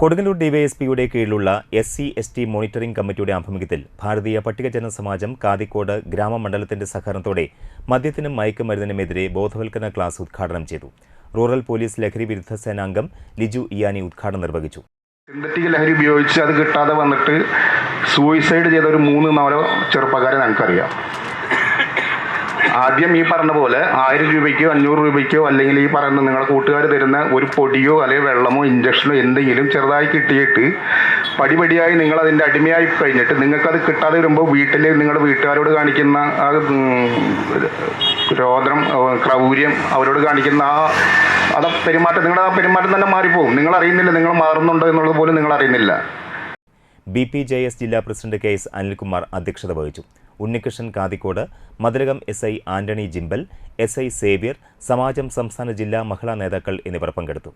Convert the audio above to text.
കൊടുങ്ങല്ലൂർ ഡിവൈഎസ്പിയുടെ കീഴിലുള്ള S C S T monitoring കമ്മിറ്റിയുടെ ആഭിമുഖ്യത്തിൽ ഭാരതീയ പട്ടികജന സമാജം കാതിക്കോട് ഗ്രാമമണ്ഡലത്തിന്റെ സഹകരണത്തോടെ മദ്യത്തിനും മയക്കുമരുന്നിനുമെതിരെ ബോധവൽക്കരണ ക്ലാസ് ഉദ്ഘാടനം ചെയ്തു. റൂറൽ പോലീസ് ലഹരി വിരുദ്ധ സേനാംഗം ലിജു ഇയാനി ഉദ്ഘാടനം നിർവഹിച്ചു. സിന്തറ്റിക് ലഹരി ഉപയോഗിച്ച് അത് കിട്ടാതെ വന്നിട്ട് സൂയിസൈഡ് ചെയ്ത ഒരു മൂന്ന് നാലോ ചെറുപ്പക്കാരെ ഞങ്ങൾക്കറിയാം. ആദ്യം ഈ പറഞ്ഞ പോലെ ആയിരം രൂപയ്ക്കോ അഞ്ഞൂറ് രൂപയ്ക്കോ അല്ലെങ്കിൽ ഈ പറയുന്ന നിങ്ങളെ കൂട്ടുകാർ തരുന്ന ഒരു പൊടിയോ അല്ലെങ്കിൽ വെള്ളമോ ഇഞ്ചക്ഷനോ എന്തെങ്കിലും ചെറുതായി കിട്ടിയിട്ട് പടിപടിയായി നിങ്ങൾ അതിന്റെ അടിമയായി കഴിഞ്ഞിട്ട് നിങ്ങൾക്കത് കിട്ടാതെ വരുമ്പോൾ വീട്ടിൽ നിങ്ങളുടെ വീട്ടുകാരോട് കാണിക്കുന്ന ആ രോദ്രം ക്രൗര്യം അവരോട് കാണിക്കുന്ന ആ അത് പെരുമാറ്റം. നിങ്ങളുടെ ആ പെരുമാറ്റം തന്നെ മാറിപ്പോകും നിങ്ങൾ അറിയുന്നില്ല നിങ്ങൾ മാറുന്നുണ്ടോ എന്നുള്ളത് പോലും നിങ്ങൾ അറിയുന്നില്ല. ബി പി ജെ എസ് ജില്ലാ പ്രസിഡന്റ് കെ എസ് അനിൽകുമാർ അധ്യക്ഷത വഹിച്ചു. Unnikrishnan Kathikode Mathilakam S I Antony Jimpal S I Xavier സമാജം സംസ്ഥാന ജില്ലാ മഹിളാ നേതാക്കൾ എന്നിവർ പങ്കെടുത്തു.